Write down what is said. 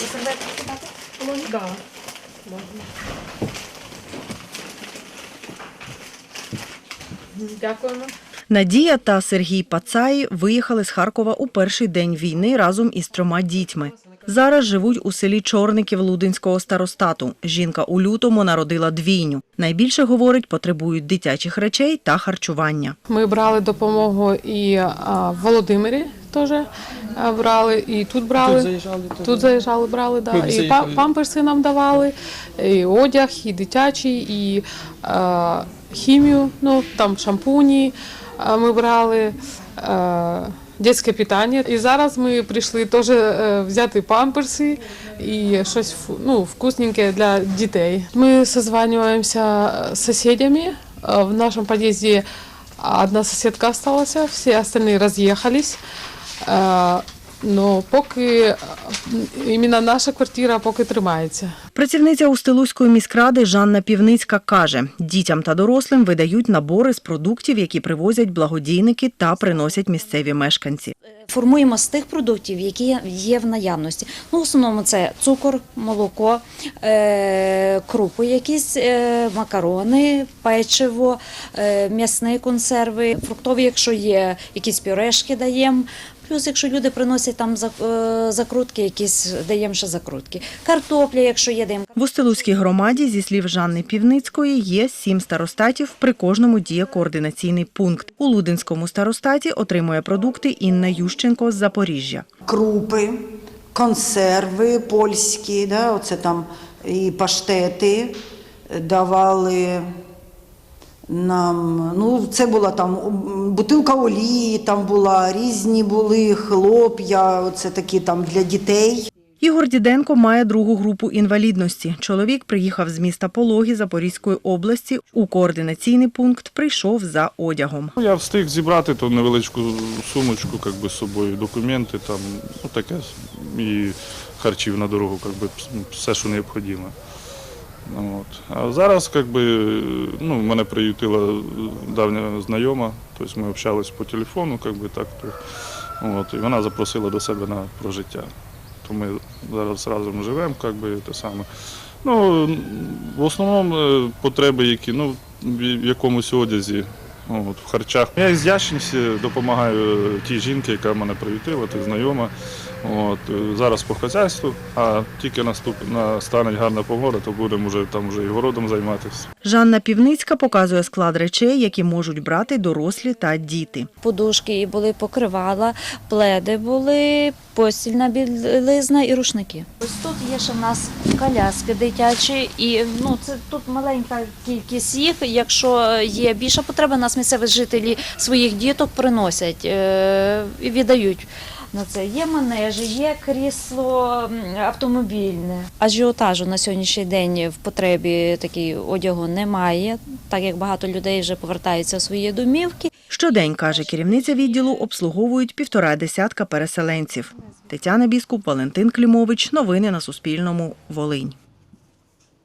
І серветки кидати? Да. Можна. Дякуємо. Надія та Сергій Пацаї виїхали з Харкова у перший день війни разом із трьома дітьми. Зараз живуть у селі Чорників Лудинського старостату. Жінка у лютому народила двійню. Найбільше говорить, потребують дитячих речей та харчування. Ми брали допомогу і в Володимирі теж брали, і тут брали. Тут заїжджали. Тут заїжджали, брали, да. Ми і памперси нам давали, і одяг, і дитячий, і а, хімію, ну там шампуні ми брали. А, Дитяче питання. І зараз ми прийшли теж е, взяти памперси і щось ну, вкусненьке для дітей. Ми созванюємося з сусідами. Е, В нашому під'їзді одна сусідка залишилася, всі остальні роз'їхались. Ну, поки іменно наша квартира поки тримається. Працівниця Устилузької міськради Жанна Півницька каже, дітям та дорослим видають набори з продуктів, які привозять благодійники та приносять місцеві мешканці. Формуємо з тих продуктів, які є в наявності. Ну, в основному це цукор, молоко, е, крупи, якісь е, макарони, печиво, е, м'ясні консерви, фруктові, якщо є якісь пюрешки, даємо. Плюс, якщо люди приносять там закрутки, якісь даємо ще закрутки. Картопля, якщо є. В Устилузькій громаді, зі слів Жанни Півницької, є сім старостатів. При кожному діє координаційний пункт. У Лудинському старостаті отримує продукти Інна Ющенко з Запоріжжя. крупи, консерви польські, да, оце там і паштети давали нам. Ну, це була там бутилка олії, там була різні були хлоп'я, оце такі там для дітей. Ігор Діденко має другу групу інвалідності. Чоловік приїхав з міста Пологі Запорізької області. У координаційний пункт прийшов за одягом. Ну, Я встиг зібрати ту невеличку сумочку, як би, з собою, документи, там, ну, таке, і харчів на дорогу, як би, все, що необхідно. От. А зараз, як би, ну, мене приютила давня знайома, тобто ми общались по телефону, як би, так, от, і вона запросила до себе на прожиття. То ми зараз разом живемо, як би, те саме. Ну, в основному е, потреби, які ну, в якомусь одязі, от, в харчах. Я із Ящинці допомагаю тій жінці, яка мене приютила, ти знайома. От, е, зараз по хазяйству, а тільки наступ, настане гарна погода, то будемо вже там вже і городом займатися. Жанна Півницька показує склад речей, які можуть брати дорослі та діти. Подушки були покривала, пледи були, постільна білизна і рушники. Ось тут є ще в нас коляски дитячі, і ну це тут маленька кількість їх. Якщо є більша потреба, нас місцеві жителі своїх діток приносять е, і віддають. На це є манежі, є крісло автомобільне. Ажіотажу на сьогоднішній день в потребі такій одягу немає, так як багато людей вже повертаються в свої домівки. Щодень, каже керівниця відділу, обслуговують півтора десятка переселенців. Тетяна Біскуп, Валентин Клімович. Новини на Суспільному. Волинь.